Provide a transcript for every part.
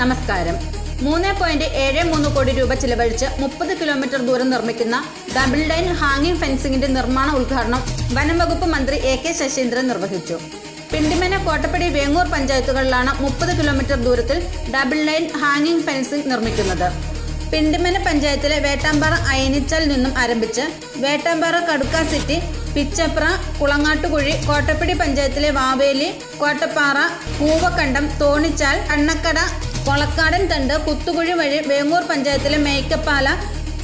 നമസ്കാരം. മൂന്ന് പോയിന്റ് ഏഴ് മൂന്ന് കോടി രൂപ ചിലവഴിച്ച് മുപ്പത് കിലോമീറ്റർ ദൂരം നിർമ്മിക്കുന്ന ഡബിൾ ലൈൻ ഹാങ്ങിംഗ് ഫെൻസിംഗിന്റെ നിർമ്മാണ ഉദ്ഘാടനം വനം വകുപ്പ് മന്ത്രി എ കെ ശശീന്ദ്രൻ നിർവഹിച്ചു. പിണ്ടിമന കോട്ടപ്പടി വേങ്ങൂർ പഞ്ചായത്തുകളിലാണ് മുപ്പത് കിലോമീറ്റർ ദൂരത്തിൽ ഡബിൾ ലൈൻ ഹാങ്ങിംഗ് ഫെൻസിംഗ് നിർമ്മിക്കുന്നത്. പിണ്ടിമന പഞ്ചായത്തിലെ വേട്ടാമ്പാറ അയനിച്ചൽ നിന്നും ആരംഭിച്ച് വേട്ടാമ്പാറ കടുക്ക സിറ്റി പിച്ചപ്ര കുളങ്ങാട്ടുകുഴി കോട്ടപ്പടി പഞ്ചായത്തിലെ വാവേലി കോട്ടപ്പാറ പൂവക്കണ്ടം തോണിച്ചാൽ കണ്ണക്കട കൊളക്കാടൻ തണ്ട് കുത്തുകുഴി വഴി വേങ്ങൂർ പഞ്ചായത്തിലെ മേക്കപ്പാല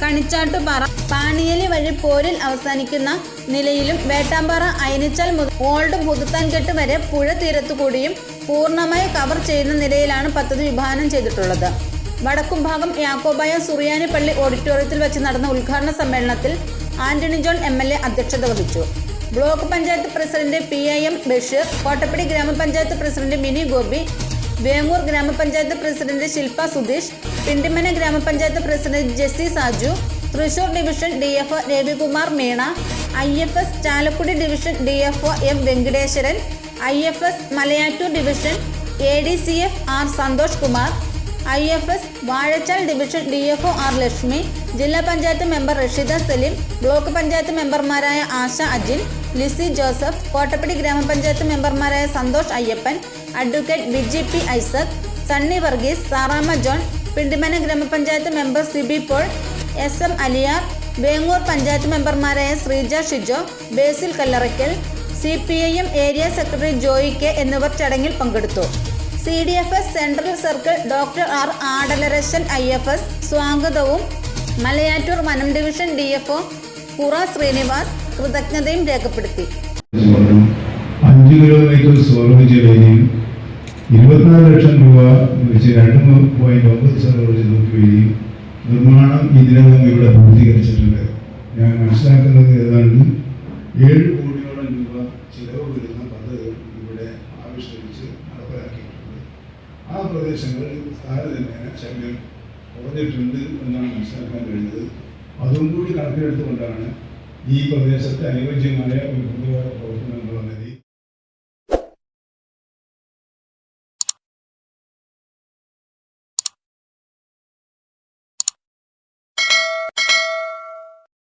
കണിച്ചാട്ടുപാറ പാണിയലി വഴി പോരിൽ അവസാനിക്കുന്ന നിലയിലും വേട്ടാമ്പാറ അയനിച്ചാൽ മുതൽ ഓൾഡ് പുതുത്താൻകെട്ട് വരെ പുഴ തീരത്തുകൂടിയും പൂർണമായി കവർ ചെയ്യുന്ന നിലയിലാണ് പദ്ധതി വിഭാവനം ചെയ്തിട്ടുള്ളത്. വടക്കുംഭാഗം യാക്കോബായ സുറിയാനി പള്ളി ഓഡിറ്റോറിയത്തിൽ വെച്ച് നടന്ന ഉദ്ഘാടന സമ്മേളനത്തിൽ Antony John M L A അധ്യക്ഷത വഹിച്ചു. Block panchayat president P I M Basheer Kottappady ഗ്രാമപഞ്ചായത്ത് പ്രസിഡന്റ് മിനി ഗോപി വേങ്ങൂർ ഗ്രാമപഞ്ചായത്ത് പ്രസിഡന്റ് ശില്പ സുധീഷ് പിണ്ടിമന ഗ്രാമപഞ്ചായത്ത് president Jessy Saju Thrissur division D F Ravikumar Meena I F S Chalakudy division D F M Venkateswaran I F S Malayattoor division A D C F R Santhosh Kumar I F S Vazhachal division D F R Lakshmi ജില്ലാ panchayat member Rasheeda Saleem block panchayat മെമ്പർമാരായ Asha Ajin Lissy Joseph Kottappady ഗ്രാമപഞ്ചായത്ത് മെമ്പർമാരായ Santhosh Ayyappan advocate Biji P Isaac Sunny Varghese Sarama John Pindimana ഗ്രാമപഞ്ചായത്ത് member Siby Paul S M Aliyar Vengoor panchayat മെമ്പർമാരായ Sreeja Shijo Basil Kallarakkal C P I M area secretary Joy K എന്നിവർ ചടങ്ങിൽ പങ്കെടുത്തു. C D F S central circle doctor R Adalarasan I F S സ്വാഗതവും. മലയാറ്റൂർ വനം division D F O പുറ ശ്രീനിവാസ് കൃതജ്ഞതയും രേഖപ്പെടുത്തി. Kilometre ഇരുപത്തിനാല് ലക്ഷം രൂപ വെച്ച് രണ്ട് പോയിന്റ് ഒമ്പത് ശതമാനം നോക്കി വരിയും നിർമ്മാണം ഇതിനകം ഇവിടെ പൂർത്തീകരിച്ചിട്ടുണ്ട്. ഞാൻ മനസ്സിലാക്കുന്നത് ഏതാണ്ട് ഏഴ് കോടിയോളം രൂപ ചിലവ് വരുന്ന പദ്ധതികൾ ഇവിടെ ആവിഷ്കരിച്ച് നടപ്പിലാക്കിയിട്ടുണ്ട് ആ പ്രദേശങ്ങളിൽ താരതമ്യേന ശല്യം കുറഞ്ഞിട്ടുണ്ട് എന്നാണ് മനസ്സിലാക്കാൻ കഴിഞ്ഞത് അതും കൂടി കണക്കിലെടുത്തുകൊണ്ടാണ് ഈ പ്രദേശത്തെ അനുയോജ്യമായ ഒരു പ്രതിവാര പ്രവർത്തനങ്ങൾ എന്ന